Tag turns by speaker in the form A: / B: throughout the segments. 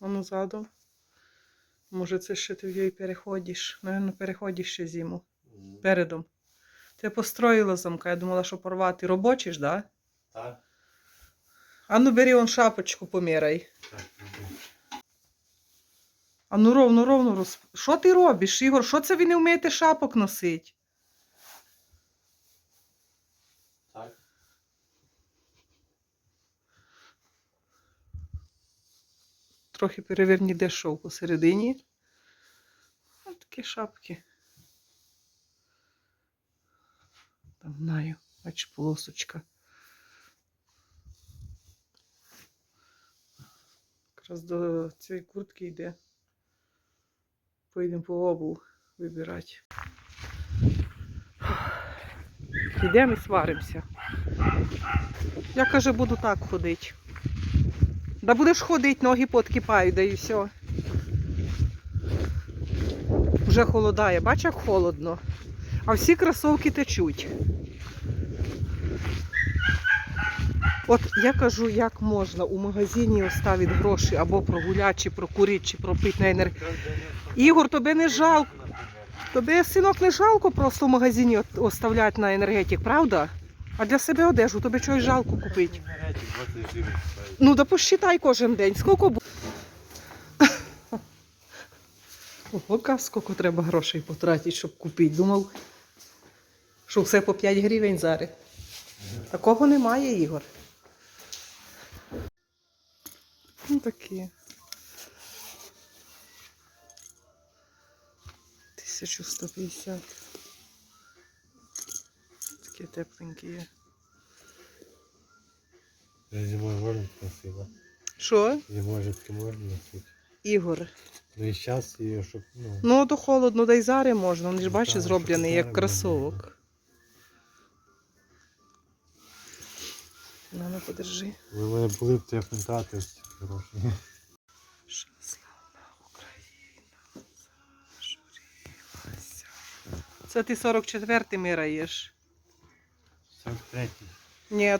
A: Воно задом. Може, це ще ти в її переходиш. Навірно, переходиш ще зиму. Передом. Ти построїла замка, я думала, що порвати. Робочий ж, да?
B: Так,
A: А ну бери он шапочку поміряй.
B: так.
A: А ну ровно, ровно роз... Що ти робиш, Ігор? Що це ви не вмієте шапок носити? Трохи переверні, де шов посередині. Ось такі шапки. Там знаю, бач, полосочка. Якраз до цієї куртки йде. Поїдемо по обув вибирати. Йдемо і сваримося. Я каже, буду так ходити. Да будеш ходити, ноги подкипають, да і все. Вже холодає, бач, як холодно. А всі кросовки течуть. От я кажу, як можна у магазині оставити гроші або прогуляти, чи прокурити, чи пропити на енергію. Ігор, тобі не жалко. Тобі, синок, не жалко просто в магазині оставляти на енергетик, правда? А для себе одежу, тобі чогось жалко купити.
B: Енергетик 20 гривень стоїть.
A: Ну, да посчитай кожен день. Скільки буде? Ого, скільки треба грошей потратити, щоб купити. Думав, що все по 5 гривень зараз. Такого немає, Ігор. Ну такі. 1150. Такі тепленькі.
B: Зимою можна носити.
A: Що?
B: Зимою же таки можна носити.
A: Ігор.
B: Ну і зараз її, щоб, ну,
A: Ну, то холодно, да й зараз можна. Вони ж
B: Ну,
A: бачиш, зроблений як кросовок. На, ну подержи.
B: ви мене були б ті фантати хороші.
A: Славна Україна зажурилася. Це ти 44-й мираєш?
B: 43.
A: Ні.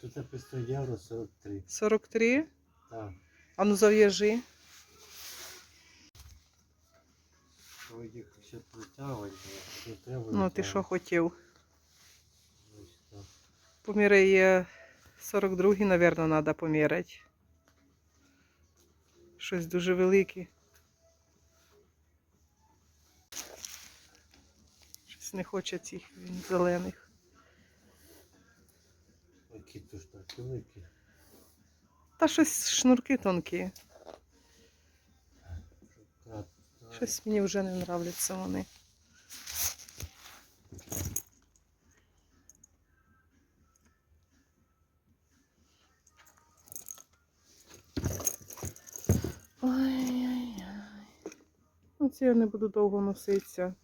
B: Тут написано євро 43.
A: 43?
B: Так.
A: А ну зав'яжи.
B: Що їх ще притягувати, треба.
A: Ну, ти що хотів? Е, 42-й, напевно, треба поміряти. Щось дуже велике. Щось не хоче цих зелених.
B: Тут ж так великі.
A: Та щось шнурки тонкі. Щось мені вже не нравляться вони. Ой-ой-ой. Ну, ці я не буду довго носитися.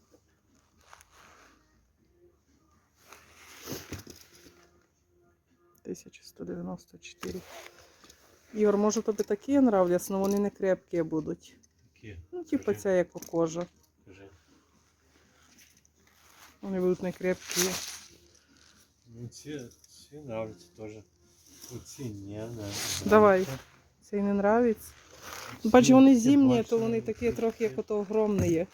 A: Тисяча сто дев'яносто чотири. Ігор, може тобі такі нравляться, але вони не крепкі будуть.
B: Які?
A: Ну, типу ця як кожа.
B: кажи.
A: Вони будуть не крепкі.
B: Ну, ці, ці нравляться теж. Оці не, не.
A: Давай. Цей не нравиться. Бач, вони зимні, то вони такі трохи як ото огромні є.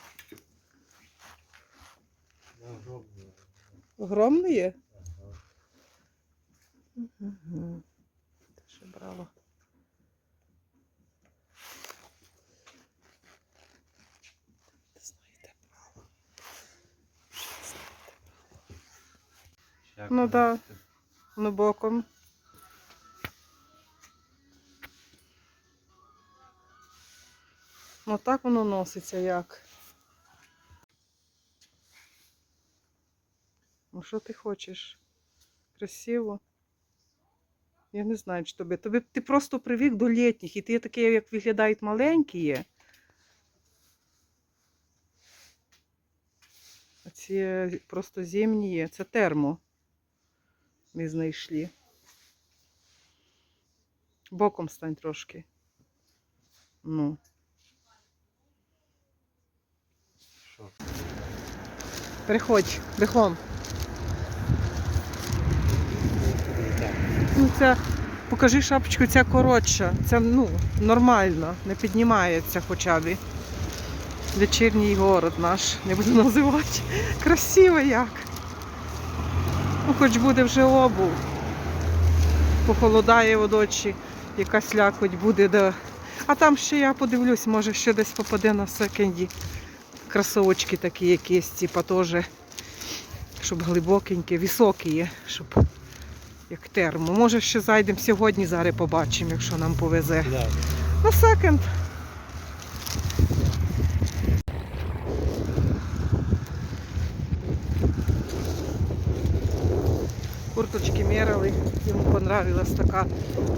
B: Огромні.
A: Огромні є? Угу. Ти ще брала. Ну
B: воно?
A: да. Ну боком. Ну так воно носиться як. Ну що ти хочеш? Красиво. Я не знаю, чи тобі. Тобі ти просто привик до літніх, і ти такі, як виглядають маленькі є. А ці просто зимні є. Це термо. Ми знайшли. Боком стань трошки. Ну.
B: Що?
A: Приходь, бігом. Ну, це Покажи шапочку, ця коротша. Це ну, нормально, не піднімається хоча б. Вечірній город наш, не буду називати. Красиво як. Ну, хоч буде вже обув. Похолодає водочі, якась лякоть буде. Да. А там ще я подивлюсь, може ще десь попаде на секенді. Кросовочки такі якісь, типа теж, щоб глибокенькі, високі є, щоб як термо. Може ще зайдемо сьогодні, зараз побачимо, якщо нам повезе.
B: Да.
A: На секонд. Курточки мерили, йому понравилась така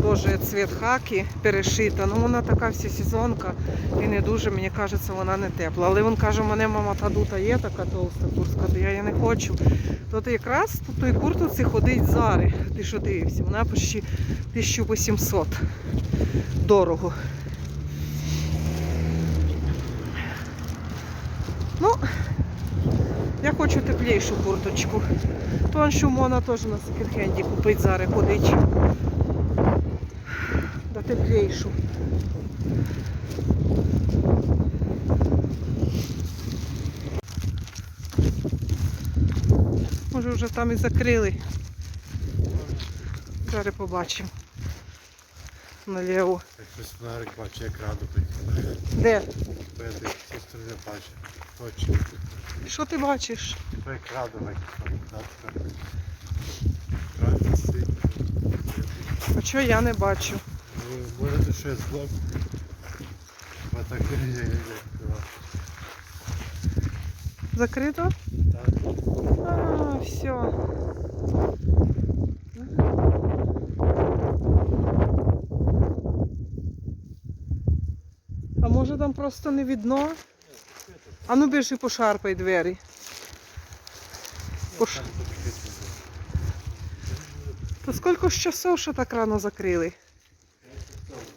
A: теж цвіт хаки перешита. Ну вона така всесезонка і не дуже, мені кажеться, вона не тепла. Але він каже, у мене мама та дута є така толста куртка, то я її не хочу. То ти якраз по той куртці ходить зари. Ти що дивився? Вона почти 1800. Дорого. Ну, я хочу теплішу курточку. То що можна теж на секонд-хенді купити зараз ходить. Да теплішу. Може вже там і закрили. Зараз побачимо. Наліво.
B: Так щось фонарик бачу, як раду прикинув.
A: Де?
B: З цієї сторони бачу. Точно.
A: Що ти бачиш?
B: Сидить.
A: А чого я не бачу?
B: Може щось так я я
A: Закрито?
B: Так.
A: А, все. А може там просто не видно? А ну біжи пошарпай двері. Пош... То скільки ж часов, що так рано закрили?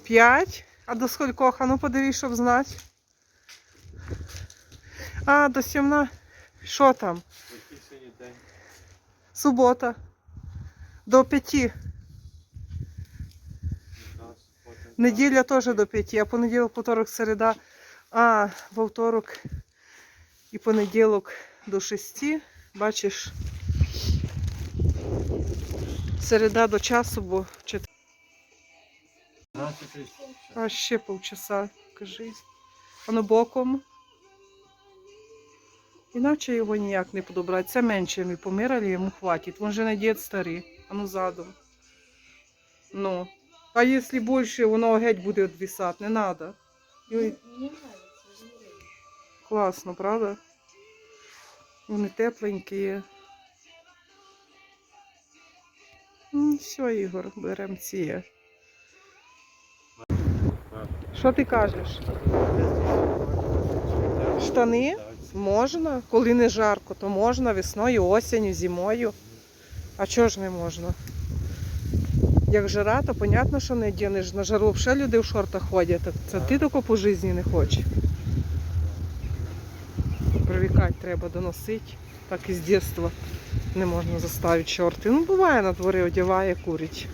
A: П'ять? А до скількох? А ну подивись, щоб знати. А, до 17. Що там? Субота. До п'яти. Неділя теж до п'яти, а понеділок, вівторок, середа. А, вівторок і понеділок до шести. Бачиш. Середа до часу, бо чет- а ще полчаса, кажи. Воно боком. Іначе його ніяк не подобрати. Це менше ми помирали, йому хватить. Він же не дід старий, а ну задом. Ну. А якщо більше, воно геть буде відвисати, не треба. Класно, правда? Вони тепленькі. Ну, все, Ігор, беремо ці. Що ти кажеш? Штани? Можна. Коли не жарко, то можна весною, осінню, зимою. А чого ж не можна? Як жара, то понятно, що не дінеш. На жару взагалі люди в шортах ходять. Це ти тако по житті не хочеш. Привикати треба доносити. Так і з дитинства не можна заставити шорти. Ну, буває на дворі, одягає, курить.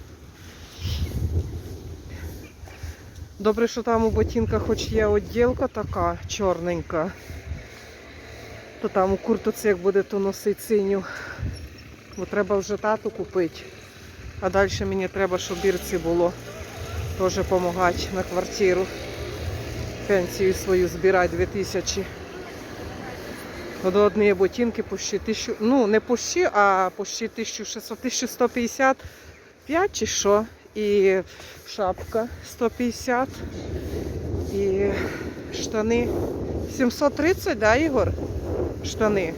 A: Добре, що там у ботинках хоч є відділка така чорненька. То там у куртоці як буде то носити синю. Бо треба вже тату купити. А далі мені треба, щоб бірці було. Теж допомагати на квартиру. Пенсію свою збирати 2000. До ботинки почти тисячу, ну не почти, а почти 1600, 1155 чи що. І шапка 150. І штани 730, да, Ігор? Штани.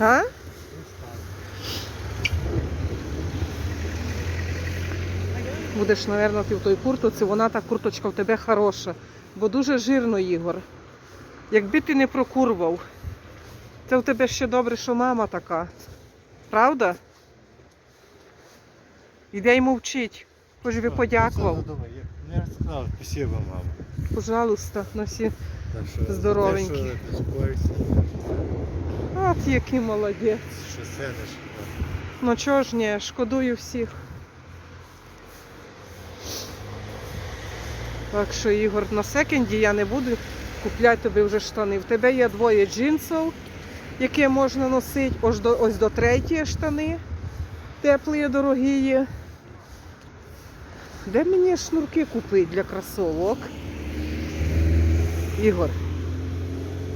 A: А? Будеш, мабуть, ти в той куртоці, вона та курточка в тебе хороша. Бо дуже жирно, Ігор. Якби ти не прокурвав. Це в тебе ще добре, що мама така. Правда? Іде й мовчить. Хоч би подякував.
B: Не сказав, спасибо, мама.
A: Пожалуйста, на всі.
B: Споришся,
A: От який молодець.
B: Що сидиш.
A: Ну чого ж ні, шкодую всіх. Так що, Ігор, на секонді я не буду купляти тобі вже штани. В тебе є двоє джинсів, які можна носити. Ось до, ось до третьої штани. Теплі, дорогі. Де мені шнурки купити для кросовок? Ігор.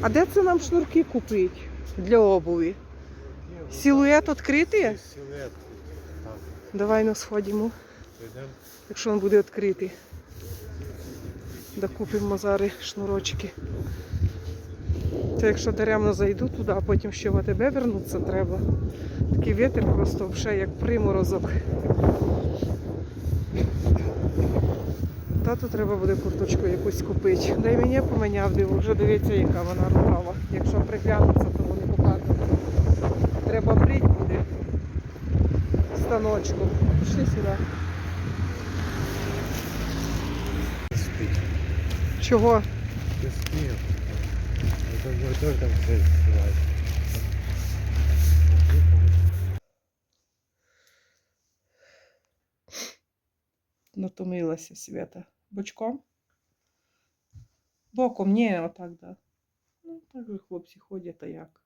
A: А де це нам шнурки купити для обуви? Силует відкритий?
B: Силует.
A: Давай ну сходимо, якщо він буде відкритий. Докупимо зараз шнурочки. Це якщо даремно зайду туди, а потім ще в АТБ вернутися треба. Такий вітер просто взагалі як приморозок. Тату треба буде курточку якусь купити. Дай мені поміняв, диво, вже дивіться, яка вона рукава. Якщо приглянутися, то вони покажуть. Треба брити буде станочку. Пішли сюди. Чого?
B: Спів. Не тоже там все співають.
A: Натомилася Свята. Бочком? Боком, ні, отак, да. Ну, так же хлопці ходять, а як.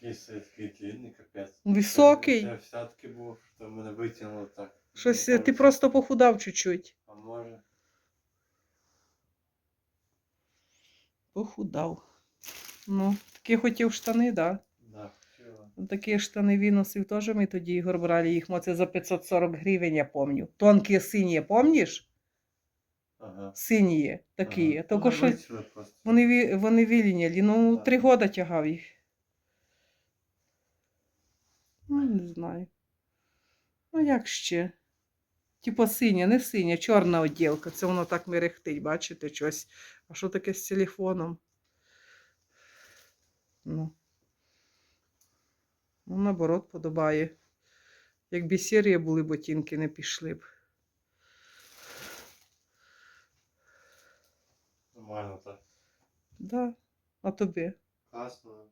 B: Такий длинний, капець.
A: Високий.
B: Я все-таки був, що мене витягнуло так.
A: Щось
B: Ну,
A: ти просто похудав чуть-чуть.
B: А може?
A: Похудав. Ну, такі хотів штани, да.
B: Да.
A: Ну, Такі штани він носив теж ми тоді Ігор брали їх, це за 540 гривень, я пам'ятаю. Тонкі сині, пам'ятаєш?
B: Ага.
A: Сині такі.
B: Ага.
A: Тільки
B: Ну,
A: що вони, вони віліняли. Ну,
B: Так.
A: три роки тягав їх. Ну, не знаю. Ну, як ще? Типа синя, не синя, чорна оділка. Це воно так мерехтить, бачите, щось. А що таке з телефоном? Ну. Ну, наоборот, подобає. Якби сірі були ботинки, не пішли б.
B: Нормально так.
A: Да. А тобі?
B: Класно.